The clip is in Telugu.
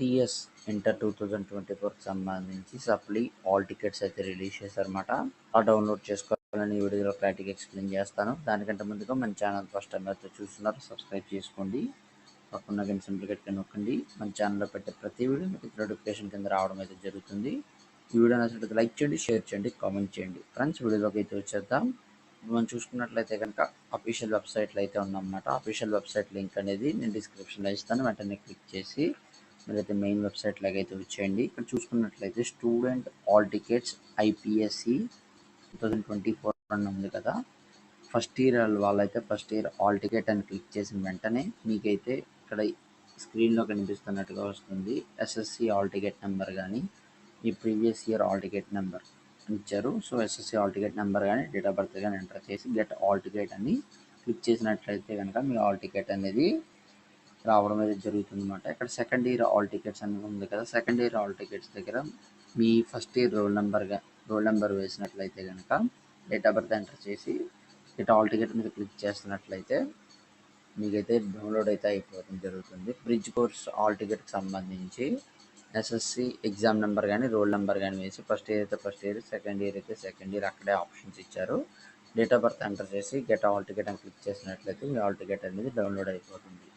TS inter two thousand twenty ఫోర్కి సంబంధించి సప్లీ ఆల్ టికెట్స్ అయితే రిలీజ్ చేశారన్నమాట. ఆ డౌన్లోడ్ చేసుకోవాలని ఈ వీడియోలో క్లారిటీగా ఎక్స్ప్లెయిన్ చేస్తాను. దానికంటే ముందుగా మన ఛానల్ ఫస్ట్ టైం అయితే చూస్తున్నారు సబ్స్క్రైబ్ చేసుకోండి. పక్కన సింపుల్ గట్టిగా నొక్కండి. మన ఛానల్లో పెట్టే ప్రతి వీడియో మీకు నోటిఫికేషన్ కింద రావడం అయితే జరుగుతుంది. ఈ వీడియో నచ్చినట్లయితే లైక్ చేయండి షేర్ చేయండి కామెంట్ చేయండి. ఫ్రెండ్స్ వీడియోలోకి అయితే వచ్చేద్దాం. మనం చూసుకున్నట్లయితే కనుక అఫీషియల్ వెబ్సైట్లో అయితే ఉందన్నమాట అఫీషియల్ వెబ్సైట్ లింక్ అనేది నేను డిస్క్రిప్షన్లో ఇస్తాను. వెంటనే క్లిక్ చేసి మీరైతే మెయిన్ వెబ్సైట్ అయితే వచ్చేయండి. ఇక్కడ చూసుకున్నట్లయితే student hall tickets IPSC two thousand twenty four అని ఉంది కదా. ఫస్ట్ ఇయర్ వాళ్ళైతే ఫస్ట్ ఇయర్ ఆల్ టికెట్ అని క్లిక్ చేసిన వెంటనే మీకైతే ఇక్కడ స్క్రీన్లో కనిపిస్తున్నట్టుగా వస్తుంది. ఎస్ఎస్సి ఆల్ టికెట్ నెంబర్ కానీ మీ previous year hall ticket number ఇచ్చారు. So SSC hall ticket number కానీ డేట్ ఆఫ్ బర్త్ కానీ ఎంటర్ చేసి గెట్ ఆల్ టికెట్ అని క్లిక్ చేసినట్లయితే కనుక మీ ఆల్ టికెట్ అనేది రావడం అయితే జరుగుతుంది అనమాట ఇక్కడ సెకండ్ ఇయర్ ఆల్ టికెట్స్ అని ఉంది కదా. సెకండ్ ఇయర్ ఆల్ టికెట్స్ దగ్గర మీ ఫస్ట్ ఇయర్ రోల్ నెంబర్గా రోల్ నెంబర్ వేసినట్లయితే కనుక డేట్ ఆఫ్ బర్త్ ఎంటర్ చేసి ఇట్ ఆల్ టికెట్ మీద క్లిక్ చేస్తున్నట్లయితే మీకైతే డౌన్లోడ్ అయితే అయిపోవడం జరుగుతుంది. బ్రిడ్జ్ కోర్స్ ఆల్ టికెట్కి సంబంధించి ఎస్ఎస్సి ఎగ్జామ్ నెంబర్ కానీ రోల్ నెంబర్ కానీ వేసి ఫస్ట్ ఇయర్ అయితే ఫస్ట్ ఇయర్ సెకండ్ ఇయర్ అయితే సెకండ్ ఇయర్ అక్కడే ఆప్షన్స్ ఇచ్చారు. డేట్ ఆఫ్ బర్త్ ఎంటర్ చేసి గెట్ ఆల్ టికెట్ అని క్లిక్ చేసినట్లయితే మీ ఆల్ టికెట్ అనేది డౌన్లోడ్ అయిపోతుంది.